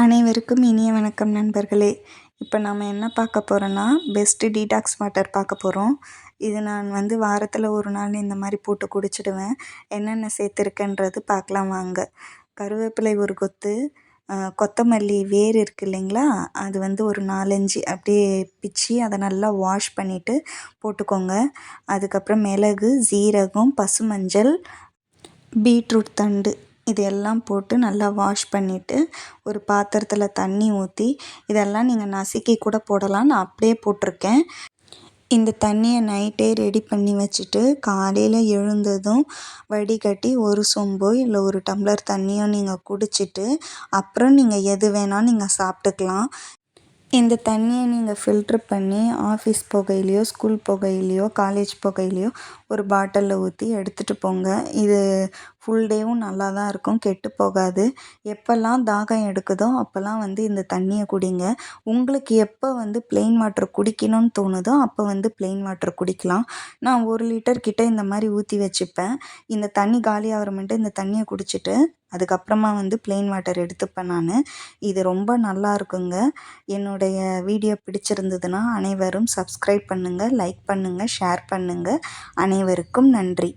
அனைவருக்கும் இனிய வணக்கம் நண்பர்களே. இப்போ நம்ம என்ன பார்க்க போகிறோன்னா பெஸ்ட்டு டீடாக்ஸ் வாட்டர் பார்க்க போகிறோம் இது நான் வந்து வாரத்தில் ஒரு நாள் இந்த மாதிரி போட்டு குடிச்சிடுவேன். என்னென்ன சேர்த்துருக்கேன்றது பார்க்கலாம் வாங்க. கருவேப்பிலை ஒரு கொத்து கொத்தமல்லி வேர் இருக்குது இல்லைங்களா? அது வந்து ஒரு நாலஞ்சு அப்படியே பிச்சு அதை நல்லா வாஷ் பண்ணிவிட்டு போட்டுக்கோங்க. அதுக்கப்புறம் மிளகு ஜீரகம் பசுமஞ்சள் பீட்ரூட் தண்டு. இது எல்லாம் போட்டு நல்லா வாஷ் பண்ணிவிட்டு ஒரு பாத்திரத்தில் தண்ணி ஊற்றி இதெல்லாம் நீங்கள் நசுக்கி கூட போடலாம். நான் அப்படியே போட்டிருக்கேன். இந்த தண்ணியை நைட்டே ரெடி பண்ணி வச்சுட்டு காலையில் எழுந்ததும் வடிகட்டி ஒரு சொம்போ இல்லை ஒரு டம்ளர் தண்ணியோ நீங்கள் குடிச்சிட்டு அப்புறம் நீங்கள் எது வேணால் நீங்கள் சாப்பிட்டுக்கலாம். இந்த தண்ணியை நீங்கள் ஃபில்ட்ரு பண்ணி ஆஃபீஸ் புகையிலையோ ஸ்கூல் புகையிலையோ காலேஜ் புகையிலையோ ஒரு பாட்டிலில் ஊற்றி எடுத்துகிட்டு போங்க. இது ஃபுல் டேவும் நல்லா தான் இருக்கும். கெட்டு போகாது. எப்போல்லாம் தாகம் எடுக்குதோ அப்போல்லாம் வந்து இந்த தண்ணியை குடிங்க. உங்களுக்கு எப்போ வந்து பிளெயின் வாட்டர் குடிக்கணும்னு தோணுதோ அப்போ வந்து பிளெயின் வாட்டர் குடிக்கலாம். நான் ஒரு லிட்டர் கிட்ட இந்த மாதிரி ஊற்றி வச்சுப்பேன். இந்த தண்ணி காலி ஆகிறமென்ட்டு இந்த தண்ணியை குடிச்சிட்டு அதுக்கப்புறமா வந்து பிளெயின் வாட்டர் எடுத்துப்பேன் நான். இது ரொம்ப நல்லா இருக்குங்க. என்னுடைய வீடியோ பிடிச்சிருந்ததுன்னா அனைவரும் சப்ஸ்கிரைப் பண்ணுங்கள் லைக் பண்ணுங்கள் ஷேர் பண்ணுங்கள் அனைவருக்கும் நன்றி.